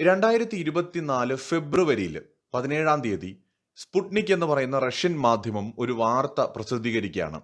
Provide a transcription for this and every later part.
രണ്ടായിരത്തി ഇരുപത്തിനാല് ഫെബ്രുവരിയിൽ പതിനേഴാം തീയതി സ്പുട്നിക് എന്ന് പറയുന്ന റഷ്യൻ മാധ്യമം ഒരു വാർത്ത പ്രസിദ്ധീകരിക്കുകയാണ്.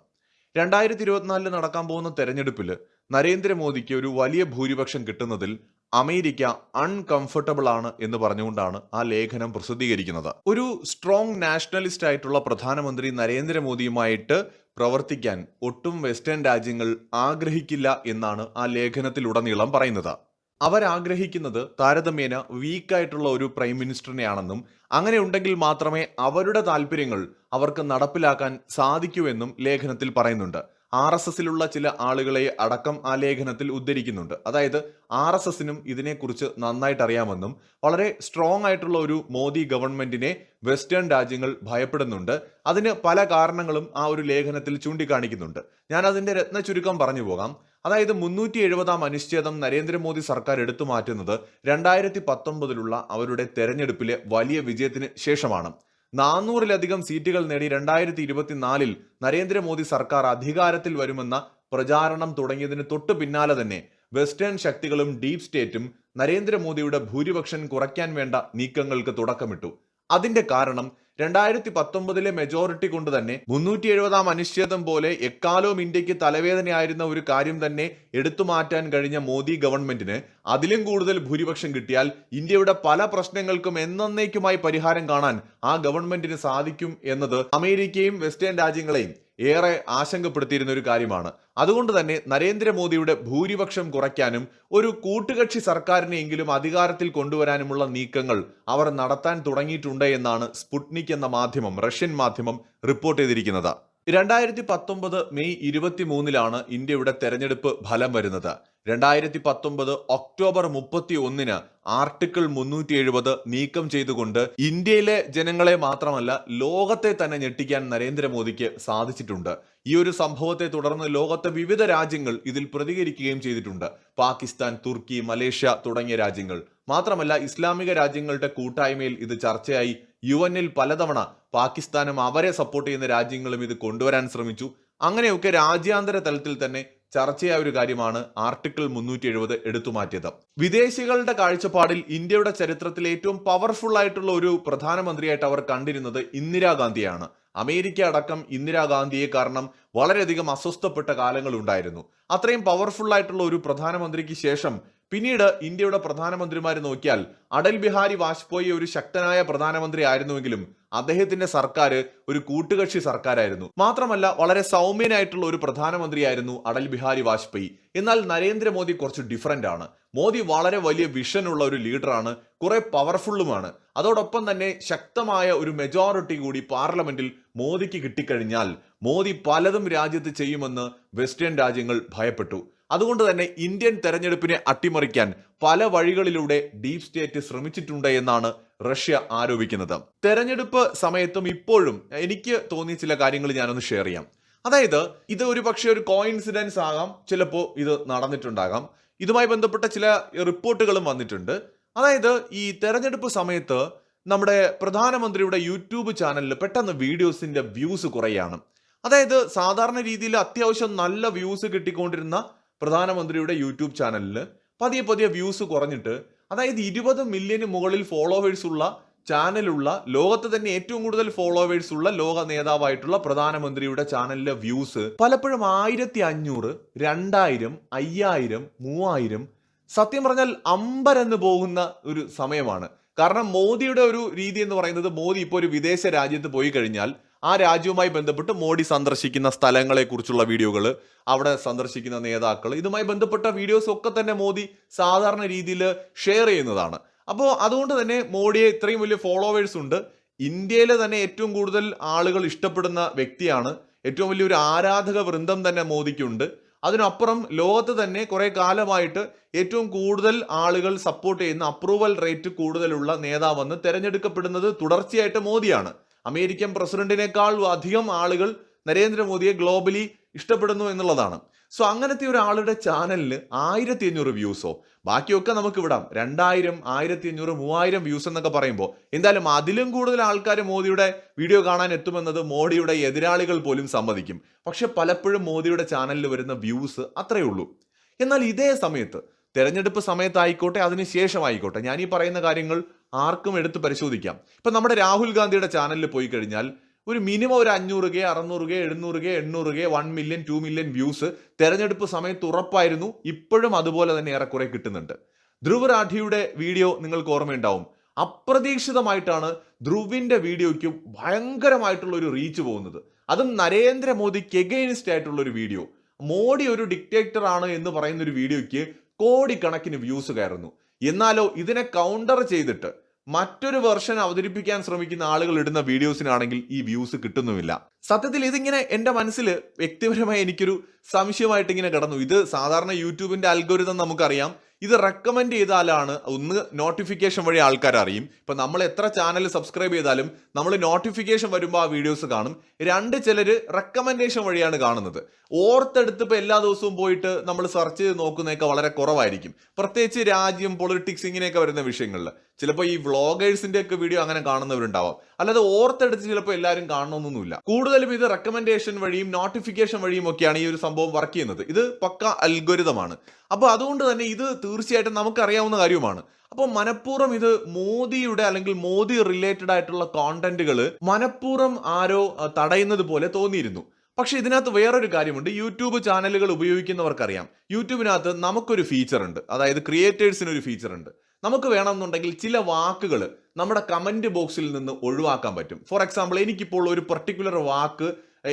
രണ്ടായിരത്തി ഇരുപത്തിനാലിൽ നടക്കാൻ പോകുന്ന തെരഞ്ഞെടുപ്പിൽ നരേന്ദ്രമോദിക്ക് ഒരു വലിയ ഭൂരിപക്ഷം കിട്ടുന്നതിൽ അമേരിക്ക അൺകംഫർട്ടബിൾ ആണ് എന്ന് പറഞ്ഞുകൊണ്ടാണ് ആ ലേഖനം പ്രസിദ്ധീകരിക്കുന്നത്. ഒരു സ്ട്രോങ് നാഷണലിസ്റ്റ് ആയിട്ടുള്ള പ്രധാനമന്ത്രി നരേന്ദ്രമോദിയുമായിട്ട് പ്രവർത്തിക്കാൻ ഒട്ടും വെസ്റ്റേൺ രാജ്യങ്ങൾ ആഗ്രഹിക്കില്ല എന്നാണ് ആ ലേഖനത്തിലുടനീളം പറയുന്നത്. അവരാഗ്രഹിക്കുന്നത് താരതമ്യേന വീക്കായിട്ടുള്ള ഒരു പ്രൈം മിനിസ്റ്ററിനെയാണെന്നും അങ്ങനെ ഉണ്ടെങ്കിൽ മാത്രമേ അവരുടെ താല്പര്യങ്ങൾ അവർക്ക് നടപ്പിലാക്കാൻ സാധിക്കൂ എന്നും ലേഖനത്തിൽ പറയുന്നുണ്ട്. ആർ എസ് എസിലുള്ള ചില ആളുകളെ അടക്കം ആ ലേഖനത്തിൽ ഉദ്ധരിക്കുന്നുണ്ട്. അതായത് ആർ എസ് എസിനും ഇതിനെക്കുറിച്ച് നന്നായിട്ട് അറിയാമെന്നും വളരെ സ്ട്രോങ് ആയിട്ടുള്ള ഒരു മോദി ഗവൺമെന്റിനെ വെസ്റ്റേൺ രാജ്യങ്ങൾ ഭയപ്പെടുന്നുണ്ട്. അതിന് പല കാരണങ്ങളും ആ ഒരു ലേഖനത്തിൽ ചൂണ്ടിക്കാണിക്കുന്നുണ്ട്. ഞാൻ അതിന്റെ രത്ന ചുരുക്കം പറഞ്ഞു പോകാം. അതായത് മുന്നൂറ്റി എഴുപതാം അനുച്ഛേദം നരേന്ദ്രമോദി സർക്കാർ എടുത്തു മാറ്റുന്നത് രണ്ടായിരത്തി പത്തൊമ്പതിലുള്ള അവരുടെ തെരഞ്ഞെടുപ്പിലെ വലിയ വിജയത്തിന് ശേഷമാണ്. നാനൂറിലധികം സീറ്റുകൾ നേടി രണ്ടായിരത്തി ഇരുപത്തിനാലിൽ നരേന്ദ്രമോദി സർക്കാർ അധികാരത്തിൽ വരുമെന്ന പ്രചാരണം തുടങ്ങിയതിന് തൊട്ടു പിന്നാലെ തന്നെ വെസ്റ്റേൺ ശക്തികളും ഡീപ് സ്റ്റേറ്റും നരേന്ദ്രമോദിയുടെ ഭൂരിപക്ഷം കുറയ്ക്കാൻ വേണ്ട നീക്കങ്ങൾക്ക് തുടക്കമിട്ടു. അതിന്റെ കാരണം രണ്ടായിരത്തി പത്തൊമ്പതിലെ മെജോറിറ്റി കൊണ്ട് തന്നെ മുന്നൂറ്റി എഴുപതാം അനുച്ഛേദം പോലെ എക്കാലവും ഇന്ത്യയ്ക്ക് തലവേദനയായിരുന്ന ഒരു കാര്യം തന്നെ എടുത്തു മാറ്റാൻ കഴിഞ്ഞ മോദി ഗവൺമെന്റിന് അതിലും കൂടുതൽ ഭൂരിപക്ഷം കിട്ടിയാൽ ഇന്ത്യയുടെ പല പ്രശ്നങ്ങൾക്കും എന്നേക്കുമായി പരിഹാരം കാണാൻ ആ ഗവൺമെന്റിന് സാധിക്കും എന്നത് അമേരിക്കയും വെസ്റ്റേൺ രാജ്യങ്ങളെയും ഏറെ ആശങ്കപ്പെടുത്തിയിരുന്ന ഒരു കാര്യമാണ്. അതുകൊണ്ട് തന്നെ നരേന്ദ്രമോദിയുടെ ഭൂരിപക്ഷം കുറയ്ക്കാനും ഒരു കൂട്ടുകക്ഷി സർക്കാരിനെയെങ്കിലും അധികാരത്തിൽ കൊണ്ടുവരാനുമുള്ള നീക്കങ്ങൾ അവർ നടത്താൻ തുടങ്ങിയിട്ടുണ്ട് എന്നാണ് സ്പുട്നിക് എന്ന മാധ്യമം റഷ്യൻ മാധ്യമം റിപ്പോർട്ട് ചെയ്തിരിക്കുന്നത്. രണ്ടായിരത്തി പത്തൊമ്പത് മെയ് ഇരുപത്തി മൂന്നിലാണ് ഇന്ത്യയുടെ തെരഞ്ഞെടുപ്പ് ഫലം വരുന്നത്. രണ്ടായിരത്തി പത്തൊമ്പത് ഒക്ടോബർ മുപ്പത്തി ഒന്നിന് ആർട്ടിക്കിൾ മുന്നൂറ്റി എഴുപത് നീക്കം ചെയ്തുകൊണ്ട് ഇന്ത്യയിലെ ജനങ്ങളെ മാത്രമല്ല ലോകത്തെ തന്നെ ഞെട്ടിക്കാൻ നരേന്ദ്രമോദിക്ക് സാധിച്ചിട്ടുണ്ട്. ഈ ഒരു സംഭവത്തെ തുടർന്ന് ലോകത്തെ വിവിധ രാജ്യങ്ങൾ ഇതിൽ പ്രതികരിക്കുകയും ചെയ്തിട്ടുണ്ട്. പാകിസ്ഥാൻ തുർക്കി മലേഷ്യ തുടങ്ങിയ രാജ്യങ്ങൾ മാത്രമല്ല ഇസ്ലാമിക രാജ്യങ്ങളുടെ കൂട്ടായ്മയിൽ ഇത് ചർച്ചയായി. യു എനിൽ പലതവണ പാകിസ്ഥാനും അവരെ സപ്പോർട്ട് ചെയ്യുന്ന രാജ്യങ്ങളും ഇത് കൊണ്ടുവരാൻ ശ്രമിച്ചു. അങ്ങനെയൊക്കെ രാജ്യാന്തര തലത്തിൽ തന്നെ ചർച്ചയായ ഒരു കാര്യമാണ് ആർട്ടിക്കിൾ മുന്നൂറ്റി എഴുപത് എടുത്തു മാറ്റിയത്. വിദേശികളുടെ കാഴ്ചപ്പാടിൽ ഇന്ത്യയുടെ ചരിത്രത്തിൽ ഏറ്റവും പവർഫുൾ ആയിട്ടുള്ള ഒരു പ്രധാനമന്ത്രിയായിട്ട് അവർ കണ്ടിരുന്നത് ഇന്ദിരാഗാന്ധിയാണ്. അമേരിക്ക അടക്കം ഇന്ദിരാഗാന്ധിയെ കാരണം വളരെയധികം അസ്വസ്ഥപ്പെട്ട കാലങ്ങൾ ഉണ്ടായിരുന്നു. അത്രയും പവർഫുൾ ആയിട്ടുള്ള ഒരു പ്രധാനമന്ത്രിക്ക് ശേഷം പിന്നീട് ഇന്ത്യയുടെ പ്രധാനമന്ത്രിമാരെ നോക്കിയാൽ അടൽ ബിഹാരി വാജ്പേയി ഒരു ശക്തനായ പ്രധാനമന്ത്രി ആയിരുന്നുവെങ്കിലും അദ്ദേഹത്തിന്റെ സർക്കാർ ഒരു കൂട്ടുകക്ഷി സർക്കാരായിരുന്നു. മാത്രമല്ല വളരെ സൗമ്യനായിട്ടുള്ള ഒരു പ്രധാനമന്ത്രിയായിരുന്നു അടൽ ബിഹാരി വാജ്പേയി. എന്നാൽ നരേന്ദ്രമോദി കുറച്ച് ഡിഫറന്റ് ആണ്. മോദി വളരെ വലിയ വിഷനുള്ള ഒരു ലീഡറാണ് കുറെ പവർഫുള്ളുമാണ് അതോടൊപ്പം തന്നെ ശക്തമായ ഒരു മെജോറിറ്റി കൂടി പാർലമെന്റിൽ മോദിക്ക് കിട്ടിക്കഴിഞ്ഞാൽ മോദി പലതും രാജ്യത്ത് ചെയ്യുമെന്ന് വെസ്റ്റേൺ രാജ്യങ്ങൾ ഭയപ്പെട്ടു. അതുകൊണ്ട് തന്നെ ഇന്ത്യൻ തെരഞ്ഞെടുപ്പിനെ അട്ടിമറിക്കാൻ പല വഴികളിലൂടെ ഡീപ് സ്റ്റേറ്റ് ശ്രമിച്ചിട്ടുണ്ട് എന്നാണ് റഷ്യ ആരോപിക്കുന്നത്. തെരഞ്ഞെടുപ്പ് സമയത്തും ഇപ്പോഴും എനിക്ക് തോന്നിയ ചില കാര്യങ്ങൾ ഞാനൊന്ന് ഷെയർ ചെയ്യാം. അതായത് ഇത് ഒരു പക്ഷേ ഒരു കോയിൻസിഡൻസ് ആകാം ചിലപ്പോൾ ഇത് നടന്നിട്ടുണ്ടാകാം. ഇതുമായി ബന്ധപ്പെട്ട ചില റിപ്പോർട്ടുകളും വന്നിട്ടുണ്ട്. അതായത് ഈ തെരഞ്ഞെടുപ്പ് സമയത്ത് നമ്മുടെ പ്രധാനമന്ത്രിയുടെ യൂട്യൂബ് ചാനലിൽ പെട്ടെന്ന് വീഡിയോസിന്റെ വ്യൂസ് കുറയാണ്. അതായത് സാധാരണ രീതിയിൽ അത്യാവശ്യം നല്ല വ്യൂസ് കിട്ടിക്കൊണ്ടിരുന്ന പ്രധാനമന്ത്രിയുടെ യൂട്യൂബ് ചാനലിൽ പതിയെ പതിയെ വ്യൂസ് കുറഞ്ഞിട്ട് അതായത് ഇരുപത് മില്യന് മുകളിൽ ഫോളോവേഴ്സ് ഉള്ള ചാനലുള്ള ലോകത്ത് തന്നെ ഏറ്റവും കൂടുതൽ ഫോളോവേഴ്സ് ഉള്ള ലോക നേതാവായിട്ടുള്ള പ്രധാനമന്ത്രിയുടെ ചാനലിലെ വ്യൂസ് പലപ്പോഴും ആയിരത്തി അഞ്ഞൂറ് രണ്ടായിരം അയ്യായിരം മൂവായിരം സത്യം പറഞ്ഞാൽ അമ്പരന്ന് പോകുന്ന ഒരു സമയമാണ്. കാരണം മോദിയുടെ ഒരു രീതി എന്ന് പറയുന്നത് മോദി ഇപ്പോൾ ഒരു വിദേശ രാജ്യത്ത് പോയി കഴിഞ്ഞാൽ ആ രാജ്യവുമായി ബന്ധപ്പെട്ട് മോഡി സന്ദർശിക്കുന്ന സ്ഥലങ്ങളെക്കുറിച്ചുള്ള വീഡിയോകൾ അവിടെ സന്ദർശിക്കുന്ന നേതാക്കൾ ഇതുമായി ബന്ധപ്പെട്ട വീഡിയോസ് ഒക്കെ തന്നെ മോദി സാധാരണ രീതിയിൽ ഷെയർ ചെയ്യുന്നതാണ്. അപ്പോൾ അതുകൊണ്ട് തന്നെ മോഡിയെ ഇത്രയും വലിയ ഫോളോവേഴ്സ് ഉണ്ട്. ഇന്ത്യയിലെ തന്നെ ഏറ്റവും കൂടുതൽ ആളുകൾ ഇഷ്ടപ്പെടുന്ന വ്യക്തിയാണ്. ഏറ്റവും വലിയൊരു ആരാധക വൃന്ദം തന്നെ മോദിക്കുണ്ട്. അതിനപ്പുറം ലോകത്ത് തന്നെ കുറെ കാലമായിട്ട് ഏറ്റവും കൂടുതൽ ആളുകൾ സപ്പോർട്ട് ചെയ്യുന്ന അപ്രൂവൽ റേറ്റ് കൂടുതലുള്ള നേതാവെന്ന് തിരഞ്ഞെടുക്കപ്പെടുന്നത് തുടർച്ചയായിട്ട് മോദിയാണ്. അമേരിക്കൻ പ്രസിഡന്റിനേക്കാൾ അധികം ആളുകൾ നരേന്ദ്രമോദിയെ ഗ്ലോബലി ഇഷ്ടപ്പെടുന്നു എന്നുള്ളതാണ്. സോ അങ്ങനത്തെ ഒരാളുടെ ചാനലിൽ ആയിരത്തി അഞ്ഞൂറ് വ്യൂസോ ബാക്കിയൊക്കെ നമുക്ക് വിടാം. രണ്ടായിരം ആയിരത്തി അഞ്ഞൂറ് മൂവായിരം വ്യൂസ് എന്നൊക്കെ പറയുമ്പോൾ എന്തായാലും അതിലും കൂടുതൽ ആൾക്കാർ മോദിയുടെ വീഡിയോ കാണാൻ എത്തുമെന്നത് മോഡിയുടെ എതിരാളികൾ പോലും സമ്മതിക്കും. പക്ഷെ പലപ്പോഴും മോദിയുടെ ചാനലിൽ വരുന്ന വ്യൂസ് അത്രയേ ഉള്ളൂ. എന്നാൽ ഇതേ സമയത്ത് തിരഞ്ഞെടുപ്പ് സമയത്തായിക്കോട്ടെ അതിനുശേഷം ആയിക്കോട്ടെ ഞാൻ ഈ പറയുന്ന കാര്യങ്ങൾ ആർക്കും എടുത്ത് പരിശോധിക്കാം. ഇപ്പം നമ്മുടെ രാഹുൽ ഗാന്ധിയുടെ ചാനലിൽ പോയി കഴിഞ്ഞാൽ ഒരു മിനിമം ഒരു അഞ്ഞൂറ് കെ അറുന്നൂറ് കെ എഴുന്നൂറ് കെ എണ്ണൂറ് K one million two million views തെരഞ്ഞെടുപ്പ് സമയത്ത് ഉറപ്പായിരുന്നു. ഇപ്പോഴും അതുപോലെ തന്നെ ഏറെക്കുറെ കിട്ടുന്നുണ്ട്. ധ്രുവ് രാഠിയുടെ വീഡിയോ നിങ്ങൾക്ക് ഓർമ്മയുണ്ടാവും. അപ്രതീക്ഷിതമായിട്ടാണ് ധ്രുവിന്റെ വീഡിയോയ്ക്ക് ഭയങ്കരമായിട്ടുള്ള ഒരു റീച്ച് പോകുന്നത്. അതും നരേന്ദ്രമോദിക്ക് എഗെയിൻസ്റ്റ് ആയിട്ടുള്ള ഒരു വീഡിയോ. മോഡി ഒരു ഡിക്റ്റേറ്റർ ആണ് എന്ന് പറയുന്ന ഒരു വീഡിയോയ്ക്ക് കോടിക്കണക്കിന് വ്യൂസ് കയറുന്നു. എന്നാലോ ഇതിനെ കൗണ്ടർ ചെയ്തിട്ട് മറ്റൊരു വെർഷൻ അവതരിപ്പിക്കാൻ ശ്രമിക്കുന്ന ആളുകൾ ഇടുന്ന വീഡിയോസിനാണെങ്കിൽ ഈ വ്യൂസ് കിട്ടുന്നുമില്ല. സത്യത്തിൽ ഇതിങ്ങനെ എന്റെ മനസ്സിൽ വ്യക്തിപരമായി എനിക്കൊരു സംശയമായിട്ട് ഇങ്ങനെ കിടന്നു. ഇത് സാധാരണ യൂട്യൂബിന്റെ അൽഗോരിതം നമുക്കറിയാം. ഇത് റെക്കമെൻഡ് ചെയ്താലാണ് ഒന്ന് നോട്ടിഫിക്കേഷൻ വഴി ആൾക്കാർ അറിയും. ഇപ്പം നമ്മൾ എത്ര ചാനൽ സബ്സ്ക്രൈബ് ചെയ്താലും നമ്മൾ നോട്ടിഫിക്കേഷൻ വരുമ്പോൾ ആ വീഡിയോസ് കാണും. രണ്ട് ചിലർ റെക്കമെൻഡേഷൻ വഴിയാണ് കാണുന്നത്. ഓർത്തെടുത്ത് ഇപ്പൊ എല്ലാ ദിവസവും പോയിട്ട് നമ്മൾ സെർച്ച് ചെയ്ത് നോക്കുന്നതൊക്കെ വളരെ കുറവായിരിക്കും. പ്രത്യേകിച്ച് രാജ്യം പൊളിറ്റിക്സ് ഇങ്ങനെയൊക്കെ വരുന്ന വിഷയങ്ങളിൽ. ചിലപ്പോൾ ഈ വ്ളോഗേഴ്സിന്റെ ഒക്കെ വീഡിയോ അങ്ങനെ കാണുന്നവരുണ്ടാവാം. അല്ലാതെ ഓർത്തെടുത്ത് ചിലപ്പോൾ എല്ലാവരും കാണണമെന്നൊന്നുമില്ല കൂടുതലും ഇത് റെക്കമെൻഡേഷൻ വഴിയും നോട്ടിഫിക്കേഷൻ വഴിയും ഒക്കെയാണ് ഈ ഒരു സംഭവം വർക്ക് ചെയ്യുന്നത്. ഇത് പക്ക അൽഗോരിതമാണ്. അപ്പോൾ അതുകൊണ്ട് തന്നെ ഇത് തീർച്ചയായിട്ടും നമുക്കറിയാവുന്ന കാര്യമാണ് അപ്പോൾ മനഃപൂർവം ഇത് മോദിയുടെ അല്ലെങ്കിൽ മോദി റിലേറ്റഡ് ആയിട്ടുള്ള കോണ്ടന്റുകൾ മനഃപൂർവം ആരോ തടയുന്നത് പോലെ തോന്നിയിരുന്നു. പക്ഷെ ഇതിനകത്ത് വേറൊരു കാര്യമുണ്ട്. യൂട്യൂബ് ചാനലുകൾ ഉപയോഗിക്കുന്നവർക്കറിയാം. യൂട്യൂബിനകത്ത് നമുക്കൊരു ഫീച്ചർ ഉണ്ട്. അതായത് ക്രിയേറ്റേഴ്സിന് ഒരു ഫീച്ചർ ഉണ്ട്. നമുക്ക് വേണമെന്നുണ്ടെങ്കിൽ ചില വാക്കുകൾ നമ്മുടെ കമന്റ് ബോക്സിൽ നിന്ന് ഒഴിവാക്കാൻ പറ്റും. ഫോർ എക്സാമ്പിൾ എനിക്കിപ്പോൾ ഒരു പെർട്ടിക്കുലർ വാക്ക്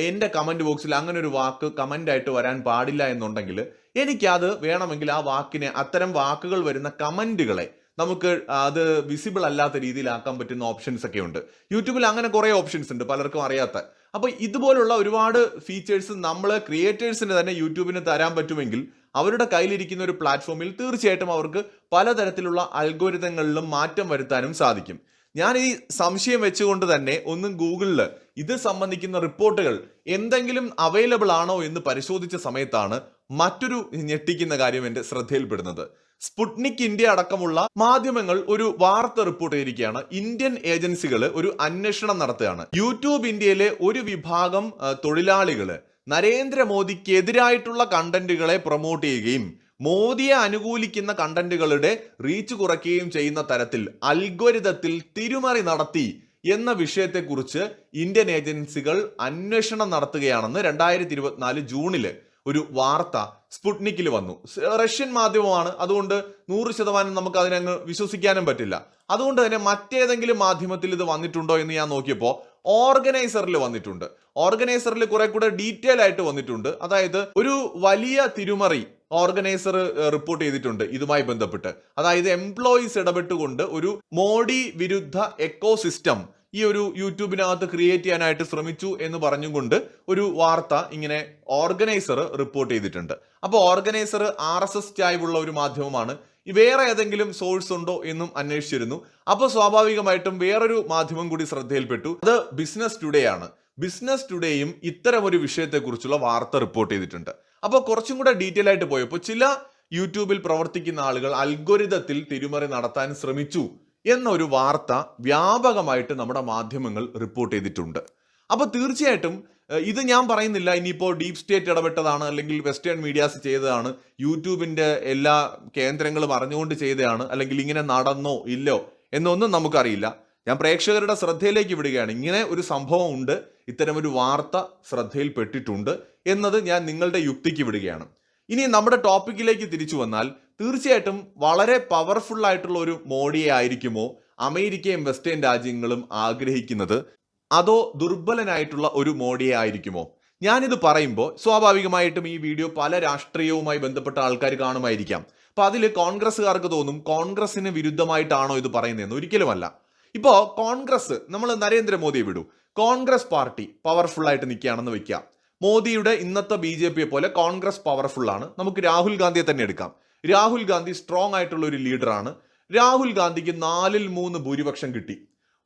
എന്റെ കമന്റ് ബോക്സിൽ അങ്ങനെ ഒരു വാക്ക് കമന്റ് ആയിട്ട് വരാൻ പാടില്ല എന്നുണ്ടെങ്കിൽ എനിക്കത് വേണമെങ്കിൽ ആ വാക്കിനെ അത്തരം വാക്കുകൾ വരുന്ന കമന്റുകളെ നമുക്ക് അത് വിസിബിൾ അല്ലാത്ത രീതിയിലാക്കാൻ പറ്റുന്ന ഓപ്ഷൻസ് ഒക്കെ ഉണ്ട്. യൂട്യൂബിൽ അങ്ങനെ കുറേ ഓപ്ഷൻസ് ഉണ്ട് പലർക്കും അറിയാത്ത. അപ്പോൾ ഇതുപോലുള്ള ഒരുപാട് ഫീച്ചേഴ്സ് നമ്മൾ ക്രിയേറ്റേഴ്സിന് തന്നെ യൂട്യൂബിന് തരാൻ പറ്റുമെങ്കിൽ അവരുടെ കയ്യിലിരിക്കുന്ന ഒരു പ്ലാറ്റ്ഫോമിൽ തീർച്ചയായിട്ടും അവർക്ക് പലതരത്തിലുള്ള അൽഗോരിതങ്ങളിലും മാറ്റം വരുത്താനും സാധിക്കും. ഞാൻ ഈ സംശയം വെച്ചുകൊണ്ട് തന്നെ ഒന്നും ഗൂഗിളിൽ ഇത് സംബന്ധിക്കുന്ന റിപ്പോർട്ടുകൾ എന്തെങ്കിലും അവൈലബിൾ ആണോ എന്ന് പരിശോധിച്ച സമയത്താണ് മറ്റൊരു ഞെട്ടിക്കുന്ന കാര്യം എന്റെ ശ്രദ്ധയിൽപ്പെടുന്നത്. സ്പുട്നിക് ഇന്ത്യ അടക്കമുള്ള മാധ്യമങ്ങൾ ഒരു വാർത്ത റിപ്പോർട്ട് ചെയ്തിരിക്കുകയാണ്. ഇന്ത്യൻ ഏജൻസികൾ ഒരു അന്വേഷണം നടത്തുകയാണ്. യൂട്യൂബ് ഇന്ത്യയിലെ ഒരു വിഭാഗം തൊഴിലാളികൾ നരേന്ദ്രമോദിക്കെതിരായിട്ടുള്ള കണ്ടന്റുകളെ പ്രൊമോട്ട് ചെയ്യുകയും മോദിയെ അനുകൂലിക്കുന്ന കണ്ടന്റുകളുടെ റീച്ച് കുറയ്ക്കുകയും ചെയ്യുന്ന തരത്തിൽ അൽഗോരിതത്തിൽ തിരുമറി നടത്തി എന്ന വിഷയത്തെക്കുറിച്ച് ഇന്ത്യൻ ഏജൻസികൾ അന്വേഷണം നടത്തുകയാണെന്ന് രണ്ടായിരത്തി ഇരുപത്തിനാല് ജൂണിൽ ഒരു വാർത്ത സ്പുട്നിക്കിൽ വന്നു. റഷ്യൻ മാധ്യമമാണ്. അതുകൊണ്ട് നൂറ് ശതമാനം നമുക്ക് അതിനങ്ങ് വിശ്വസിക്കാനും പറ്റില്ല. അതുകൊണ്ട് തന്നെ മറ്റേതെങ്കിലും മാധ്യമത്തിൽ ഇത് വന്നിട്ടുണ്ടോ എന്ന് ഞാൻ നോക്കിയപ്പോൾ ഓർഗനൈസറിൽ വന്നിട്ടുണ്ട്. ഓർഗനൈസറിൽ കുറെ കൂടെ ഡീറ്റെയിൽ ആയിട്ട് വന്നിട്ടുണ്ട്. അതായത് ഒരു വലിയ തിരുമറി ഓർഗനൈസർ റിപ്പോർട്ട് ചെയ്തിട്ടുണ്ട് ഇതുമായി ബന്ധപ്പെട്ട്. അതായത് എംപ്ലോയീസ് ഇടപെട്ടുകൊണ്ട് ഒരു മോഡി വിരുദ്ധ എക്കോ സിസ്റ്റം ഈ ഒരു യൂട്യൂബിനകത്ത് ക്രിയേറ്റ് ചെയ്യാനായിട്ട് ശ്രമിച്ചു എന്ന് പറഞ്ഞുകൊണ്ട് ഒരു വാർത്ത ഇങ്ങനെ ഓർഗനൈസർ റിപ്പോർട്ട് ചെയ്തിട്ടുണ്ട്. അപ്പോൾ ഓർഗനൈസർ ആർ എസ് എസ് ചായ്വുള്ള ഒരു മാധ്യമമാണ്. വേറെ ഏതെങ്കിലും സോഴ്സ് ഉണ്ടോ എന്നും അന്വേഷിച്ചിരുന്നു. അപ്പോൾ സ്വാഭാവികമായിട്ടും വേറൊരു മാധ്യമം കൂടി ശ്രദ്ധയിൽപ്പെട്ടു. അത് ബിസിനസ് ടുഡേ ആണ്. ബിസിനസ് ടുഡേയും ഇത്തരം ഒരു വിഷയത്തെക്കുറിച്ചുള്ള വാർത്ത റിപ്പോർട്ട് ചെയ്തിട്ടുണ്ട്. അപ്പോൾ കുറച്ചും കൂടെ ഡീറ്റെയിൽ ആയിട്ട് പോയപ്പോൾ ചില യൂട്യൂബിൽ പ്രവർത്തിക്കുന്ന ആളുകൾ അൽഗോരിതത്തിൽ തിരുമറി നടത്താൻ ശ്രമിച്ചു. എന്നൊരു വാർത്ത വ്യാപകമായിട്ട് നമ്മുടെ മാധ്യമങ്ങൾ റിപ്പോർട്ട് ചെയ്തിട്ടുണ്ട്. അപ്പോൾ തീർച്ചയായിട്ടും ഇത് ഞാൻ പറയുന്നില്ല ഇനിയിപ്പോൾ ഡീപ് സ്റ്റേറ്റ് ഇടപെട്ടതാണ് അല്ലെങ്കിൽ വെസ്റ്റേൺ മീഡിയാസ് ചെയ്തതാണ് യൂട്യൂബിന്റെ എല്ലാ കേന്ദ്രങ്ങളും അറിഞ്ഞുകൊണ്ട് ചെയ്തതാണ് അല്ലെങ്കിൽ ഇങ്ങനെ നടന്നോ ഇല്ലോ എന്നൊന്നും നമുക്കറിയില്ല. ഞാൻ പ്രേക്ഷകരുടെ ശ്രദ്ധയിലേക്ക് വിടുകയാണ്. ഇങ്ങനെ ഒരു സംഭവം ഉണ്ട് ഇത്തരമൊരു വാർത്ത ശ്രദ്ധയിൽപ്പെട്ടിട്ടുണ്ട് എന്നത് ഞാൻ നിങ്ങളുടെ യുക്തിക്ക് വിടുകയാണ്. ഇനി നമ്മുടെ ടോപ്പിക്കിലേക്ക് തിരിച്ചു വന്നാൽ തീർച്ചയായിട്ടും വളരെ പവർഫുൾ ആയിട്ടുള്ള ഒരു മോഡിയെ ആയിരിക്കുമോ അമേരിക്കയും വെസ്റ്റേൺ രാജ്യങ്ങളും ആഗ്രഹിക്കുന്നത്? അതോ ദുർബലനായിട്ടുള്ള ഒരു മോഡിയെ ആയിരിക്കുമോ? ഞാനിത് പറയുമ്പോൾ സ്വാഭാവികമായിട്ടും ഈ വീഡിയോ പല രാഷ്ട്രീയവുമായി ബന്ധപ്പെട്ട ആൾക്കാർ കാണുമായിരിക്കാം. അപ്പൊ അതിൽ കോൺഗ്രസ്സുകാർക്ക് തോന്നും കോൺഗ്രസിന് വിരുദ്ധമായിട്ടാണോ ഇത് പറയുന്നതെന്ന് ഒരിക്കലുമല്ല. ഇപ്പോൾ കോൺഗ്രസ് നമ്മൾ നരേന്ദ്രമോദിയെ വിടൂ. കോൺഗ്രസ് പാർട്ടി പവർഫുൾ ആയിട്ട് നിൽക്കുകയാണെന്ന് വെക്കാം മോദിയുടെ ഇന്നത്തെ ബി ജെ പിയെ പോലെ കോൺഗ്രസ് പവർഫുൾ ആണ്. നമുക്ക് രാഹുൽ ഗാന്ധിയെ തന്നെ എടുക്കാം. രാഹുൽ ഗാന്ധി സ്ട്രോങ് ആയിട്ടുള്ള ഒരു ലീഡറാണ് രാഹുൽ ഗാന്ധിക്ക് നാലിൽ മൂന്ന് ഭൂരിപക്ഷം കിട്ടി.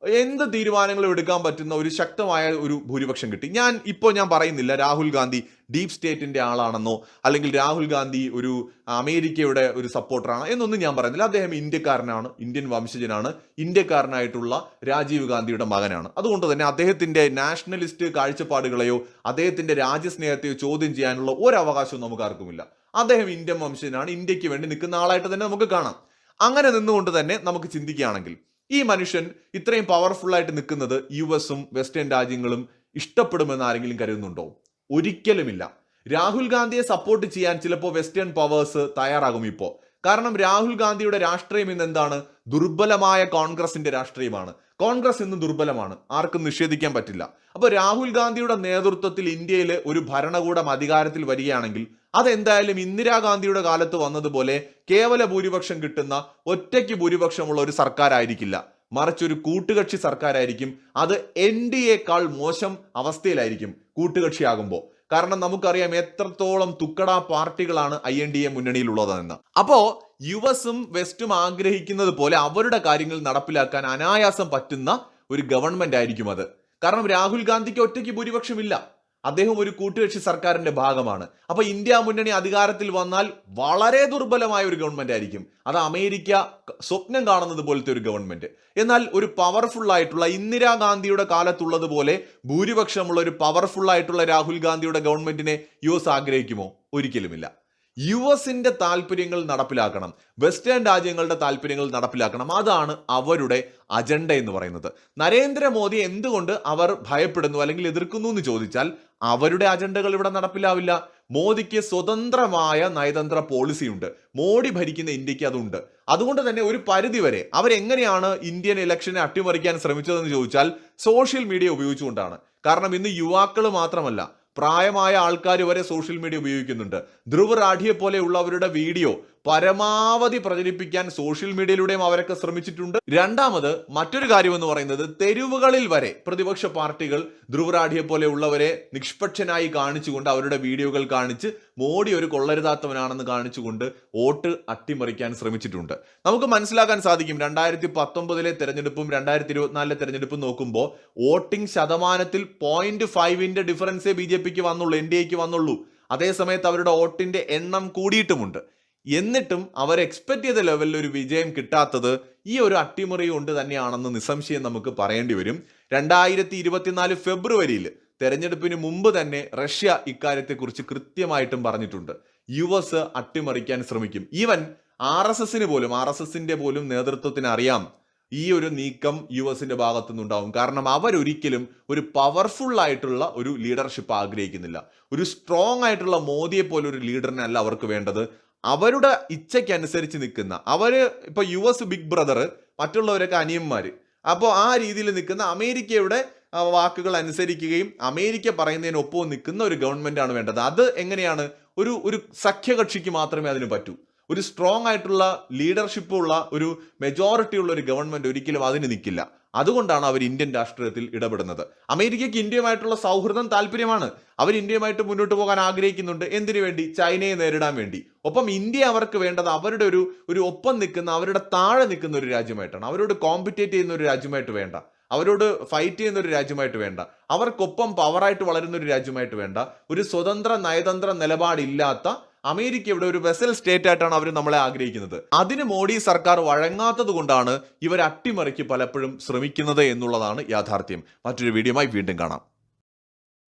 എന്ത് തീരുമാനങ്ങളും എടുക്കാൻ പറ്റുന്ന ഒരു ശക്തമായ ഒരു ഭൂരിപക്ഷം കിട്ടി? ഞാൻ ഇപ്പോൾ ഞാൻ പറയുന്നില്ല രാഹുൽ ഗാന്ധി ഡീപ് സ്റ്റേറ്റിന്റെ ആളാണെന്നോ അല്ലെങ്കിൽ രാഹുൽ ഗാന്ധി ഒരു അമേരിക്കയുടെ ഒരു സപ്പോർട്ടറാണ് എന്നൊന്നും ഞാൻ പറയുന്നില്ല. അദ്ദേഹം ഇന്ത്യക്കാരനാണ് ഇന്ത്യൻ വംശജനാണ് ഇന്ത്യക്കാരനായിട്ടുള്ള രാജീവ് ഗാന്ധിയുടെ മകനാണ്. അതുകൊണ്ട് തന്നെ അദ്ദേഹത്തിന്റെ നാഷണലിസ്റ്റ് കാഴ്ചപ്പാടുകളെയോ അദ്ദേഹത്തിന്റെ രാജ്യസ്നേഹത്തെയോ ചോദ്യം ചെയ്യാനുള്ള ഒരു അവകാശവും നമുക്ക് ആർക്കുമില്ല അദ്ദേഹം ഇന്ത്യൻ വംശജനാണ് ഇന്ത്യയ്ക്ക് വേണ്ടി നിൽക്കുന്ന ആളായിട്ട് തന്നെ നമുക്ക് കാണാം. അങ്ങനെ നിന്നുകൊണ്ട് തന്നെ നമുക്ക് ചിന്തിക്കുകയാണെങ്കിൽ ഈ മനുഷ്യൻ ഇത്രയും പവർഫുള്ളായിട്ട് നിൽക്കുന്നത് യു എസും വെസ്റ്റേൺ രാജ്യങ്ങളും ഇഷ്ടപ്പെടുമെന്ന് ആരെങ്കിലും കരുതുന്നുണ്ടോ? ഒരിക്കലുമില്ല. രാഹുൽ ഗാന്ധിയെ സപ്പോർട്ട് ചെയ്യാൻ ചിലപ്പോൾ വെസ്റ്റേൺ പവേഴ്സ് തയ്യാറാകും ഇപ്പോൾ കാരണം രാഹുൽ ഗാന്ധിയുടെ രാഷ്ട്രീയം ഇന്ന് എന്താണ്? ദുർബലമായ കോൺഗ്രസിന്റെ രാഷ്ട്രീയമാണ്. കോൺഗ്രസ് ഇന്ന് ദുർബലമാണ്. ആർക്കും നിഷേധിക്കാൻ പറ്റില്ല. അപ്പോൾ രാഹുൽ ഗാന്ധിയുടെ നേതൃത്വത്തിൽ ഇന്ത്യയിൽ ഒരു ഭരണകൂടം അധികാരത്തിൽ വരികയാണെങ്കിൽ അതെന്തായാലും ഇന്ദിരാഗാന്ധിയുടെ കാലത്ത് വന്നതുപോലെ കേവല ഭൂരിപക്ഷം കിട്ടുന്ന ഒറ്റയ്ക്ക് ഭൂരിപക്ഷമുള്ള ഒരു സർക്കാരായിരിക്കില്ല. മറിച്ചൊരു കൂട്ടുകക്ഷി സർക്കാരായിരിക്കും. അത് എൻ ഡി എക്കാൾ മോശം അവസ്ഥയിലായിരിക്കും കൂട്ടുകക്ഷിയാകുമ്പോൾ കാരണം നമുക്കറിയാം എത്രത്തോളം തുക്കട പാർട്ടികളാണ് ഐ എൻ ഡി എ മുന്നണിയിലുള്ളതെന്ന്. അപ്പോ യു എസും വെസ്റ്റും ആഗ്രഹിക്കുന്നത് പോലെ അവരുടെ കാര്യങ്ങൾ നടപ്പിലാക്കാൻ അനായാസം പറ്റുന്ന ഒരു ഗവൺമെന്റ് ആയിരിക്കും അത്. കാരണം രാഹുൽ ഗാന്ധിക്ക് ഒറ്റയ്ക്ക് ഭൂരിപക്ഷമില്ല. അദ്ദേഹം ഒരു കൂട്ടുകക്ഷി സർക്കാരിന്റെ ഭാഗമാണ്. അപ്പൊ ഇന്ത്യ മുന്നണി അധികാരത്തിൽ വന്നാൽ വളരെ ദുർബലമായ ഒരു ഗവൺമെന്റ് ആയിരിക്കും. അത് അമേരിക്ക സ്വപ്നം കാണുന്നത് പോലത്തെ ഒരു ഗവൺമെന്റ് എന്നാൽ ഒരു പവർഫുൾ ആയിട്ടുള്ള ഇന്ദിരാഗാന്ധിയുടെ കാലത്തുള്ളതുപോലെ ഭൂരിപക്ഷമുള്ള ഒരു പവർഫുൾ ആയിട്ടുള്ള രാഹുൽ ഗാന്ധിയുടെ ഗവൺമെന്റിനെ യു എസ് ആഗ്രഹിക്കുമോ? ഒരിക്കലുമില്ല. യു എസിന്റെ താല്പര്യങ്ങൾ നടപ്പിലാക്കണം. വെസ്റ്റേൺ രാജ്യങ്ങളുടെ താല്പര്യങ്ങൾ നടപ്പിലാക്കണം. അതാണ് അവരുടെ അജണ്ട എന്ന് പറയുന്നത്. നരേന്ദ്രമോദി എന്തുകൊണ്ട് അവർ ഭയപ്പെടുന്നു അല്ലെങ്കിൽ എതിർക്കുന്നു എന്ന് ചോദിച്ചാൽ അവരുടെ അജണ്ടകൾ ഇവിടെ നടപ്പിലാവില്ല. മോദിക്ക് സ്വതന്ത്രമായ നയതന്ത്ര പോളിസി ഉണ്ട്. മോഡി ഭരിക്കുന്ന ഇന്ത്യയ്ക്ക് അതുണ്ട്. അതുകൊണ്ട് തന്നെ ഒരു പരിധി വരെ അവരെങ്ങനെയാണ് ഇന്ത്യൻ ഇലക്ഷനെ അട്ടിമറിക്കാൻ ശ്രമിച്ചതെന്ന് ചോദിച്ചാൽ സോഷ്യൽ മീഡിയ ഉപയോഗിച്ചുകൊണ്ടാണ്. കാരണം ഇന്ന് യുവാക്കൾ മാത്രമല്ല പ്രായമായ ആൾക്കാർ വരെ സോഷ്യൽ മീഡിയ ഉപയോഗിക്കുന്നുണ്ട്. ധ്രുവ് റാഠിയെ പോലെയുള്ളവരുടെ വീഡിയോ പരമാവധി പ്രചരിപ്പിക്കാൻ സോഷ്യൽ മീഡിയയിലൂടെയും അവരൊക്കെ ശ്രമിച്ചിട്ടുണ്ട്. രണ്ടാമത് മറ്റൊരു കാര്യം എന്ന് പറയുന്നത് തെരുവുകളിൽ വരെ പ്രതിപക്ഷ പാർട്ടികൾ ധ്രുവരാഠിയെ പോലെ ഉള്ളവരെ നിഷ്പക്ഷനായി കാണിച്ചുകൊണ്ട് അവരുടെ വീഡിയോകൾ കാണിച്ച് മോഡി ഒരു കൊള്ളരുതാത്തവനാണെന്ന് കാണിച്ചുകൊണ്ട് വോട്ട് അട്ടിമറിക്കാൻ ശ്രമിച്ചിട്ടുണ്ട്. നമുക്ക് മനസ്സിലാക്കാൻ സാധിക്കും രണ്ടായിരത്തി പത്തൊമ്പതിലെ തെരഞ്ഞെടുപ്പും രണ്ടായിരത്തി ഇരുപത്തിനാലിലെ തെരഞ്ഞെടുപ്പും നോക്കുമ്പോൾ വോട്ടിംഗ് ശതമാനത്തിൽ പോയിന്റ് ഫൈവിന്റെ ഡിഫറൻസേ ബി ജെ പിക്ക് വന്നുള്ളൂ എൻ ഡി എക്ക് വന്നുള്ളൂ. അതേസമയത്ത് അവരുടെ വോട്ടിന്റെ എണ്ണം കൂടിയിട്ടുമുണ്ട്. എന്നിട്ടും അവർ എക്സ്പെക്ട് ചെയ്ത ലെവലിൽ ഒരു വിജയം കിട്ടാത്തത് ഈ ഒരു അട്ടിമറി കൊണ്ട് തന്നെയാണെന്ന് നിസ്സംശയം നമുക്ക് പറയേണ്ടി വരും. രണ്ടായിരത്തി ഇരുപത്തിനാല് ഫെബ്രുവരിയിൽ തെരഞ്ഞെടുപ്പിന് മുമ്പ് തന്നെ റഷ്യ ഇക്കാര്യത്തെക്കുറിച്ച് കൃത്യമായിട്ടും പറഞ്ഞിട്ടുണ്ട്. യു എസ് അട്ടിമറിക്കാൻ ശ്രമിക്കും. ഈവൻ ആർ എസ് എസിന് പോലും ആർ എസ് എസിന്റെ പോലും നേതൃത്വത്തിന് അറിയാം ഈ ഒരു നീക്കം യു എസിന്റെ ഭാഗത്തുനിന്നുണ്ടാവും. കാരണം അവരൊരിക്കലും ഒരു പവർഫുൾ ആയിട്ടുള്ള ഒരു ലീഡർഷിപ്പ് ആഗ്രഹിക്കുന്നില്ല. ഒരു സ്ട്രോങ് ആയിട്ടുള്ള മോദിയെ പോലെ ഒരു ലീഡറിനല്ല അവർക്ക് വേണ്ടത്. അവരുടെ ഇച്ഛയ്ക്കനുസരിച്ച് നിൽക്കുന്ന അവർ ഇപ്പൊ യു എസ് ബിഗ് ബ്രദർ മറ്റുള്ളവരൊക്കെ അനിയന്മാർ അപ്പോൾ ആ രീതിയിൽ നിൽക്കുന്ന അമേരിക്കയുടെ വാക്കുകൾ അനുസരിക്കുകയും അമേരിക്ക പറയുന്നതിനൊപ്പം നിൽക്കുന്ന ഒരു ഗവൺമെന്റ് ആണ് വേണ്ടത്. അത് എങ്ങനെയാണ്? ഒരു ഒരു സഖ്യകക്ഷിക്ക് മാത്രമേ അതിന് പറ്റൂ. ഒരു സ്ട്രോങ് ആയിട്ടുള്ള ലീഡർഷിപ്പ് ഉള്ള ഒരു മെജോറിറ്റി ഉള്ള ഒരു ഗവൺമെന്റ് ഒരിക്കലും അതിന് നിൽക്കില്ല അതുകൊണ്ടാണ് അവർ ഇന്ത്യൻ രാഷ്ട്രീയത്തിൽ ഇടപെടുന്നത്. അമേരിക്കയ്ക്ക് ഇന്ത്യയുമായിട്ടുള്ള സൗഹൃദം താല്പര്യമാണ്. അവർ ഇന്ത്യയുമായിട്ട് മുന്നോട്ട് പോകാൻ ആഗ്രഹിക്കുന്നുണ്ട്. എന്തിനു വേണ്ടി? ചൈനയെ നേരിടാൻ വേണ്ടി. ഒപ്പം ഇന്ത്യ അവർക്ക് വേണ്ടത് അവരുടെ ഒരു ഒരു ഒപ്പം നിൽക്കുന്ന അവരുടെ താഴെ നിൽക്കുന്ന ഒരു രാജ്യമായിട്ടാണ്. അവരോട് കോമ്പറ്റേറ്റ് ചെയ്യുന്ന ഒരു രാജ്യമായിട്ട് വേണ്ട. അവരോട് ഫൈറ്റ് ചെയ്യുന്ന ഒരു രാജ്യമായിട്ട് വേണ്ട. അവർക്കൊപ്പം പവറായിട്ട് വളരുന്ന ഒരു രാജ്യമായിട്ട് വേണ്ട. ഒരു സ്വതന്ത്ര നയതന്ത്ര നിലപാടില്ലാത്ത അമേരിക്ക ഇവിടെ ഒരു വെസൽ സ്റ്റേറ്റ് ആയിട്ടാണ് അവർ നമ്മളെ ആഗ്രഹിക്കുന്നത്. അതിന് മോഡി സർക്കാർ വഴങ്ങാത്തത് കൊണ്ടാണ് ഇവർ അട്ടിമറിക്ക് പലപ്പോഴും ശ്രമിക്കുന്നത് എന്നുള്ളതാണ് യാഥാർത്ഥ്യം. മറ്റൊരു വീഡിയോമായി വീണ്ടും കാണാം.